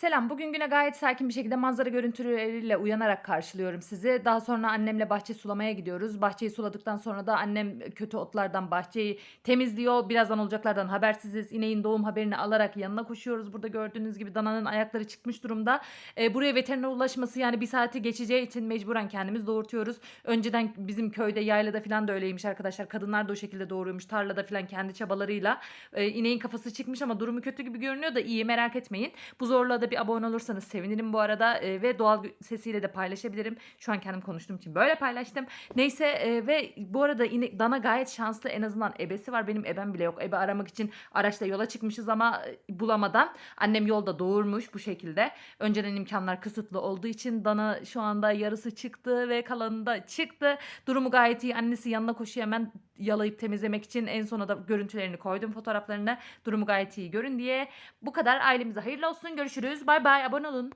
Selam. Bugün güne gayet sakin bir şekilde manzara görüntüleriyle uyanarak karşılıyorum sizi. Daha sonra annemle bahçe sulamaya gidiyoruz. Bahçeyi suladıktan sonra da annem kötü otlardan bahçeyi temizliyor. Birazdan olacaklardan habersiziz. İneğin doğum haberini alarak yanına koşuyoruz. Burada gördüğünüz gibi dananın ayakları çıkmış durumda. Ee, buraya veteriner ulaşması yani bir saati geçeceği için mecburen kendimiz doğurtuyoruz. Önceden bizim köyde yaylada falan da öyleymiş arkadaşlar. Kadınlar da o şekilde doğuruyormuş. Tarlada falan kendi çabalarıyla. Ee, ineğin kafası çıkmış ama durumu kötü gibi görünüyor da iyi merak etmeyin. Bu zorluğa da bir abone olursanız sevinirim bu arada e, ve doğal sesiyle de paylaşabilirim. Şu an kendim konuştuğum için böyle paylaştım. Neyse e, ve bu arada inek, dana gayet şanslı en azından ebesi var. Benim ebem bile yok. Ebe aramak için araçla yola çıkmışız ama bulamadan annem yolda doğurmuş bu şekilde. Önceden imkanlar kısıtlı olduğu için dana şu anda yarısı çıktı ve kalanı da çıktı. Durumu gayet iyi. Annesi yanına koşuyor hemen yalayıp temizlemek için en sona da görüntülerini koydum fotoğraflarını. Durumu gayet iyi görün diye. Bu kadar ailemize hayırlı olsun. Görüşürüz. Bay bay. Abone olun.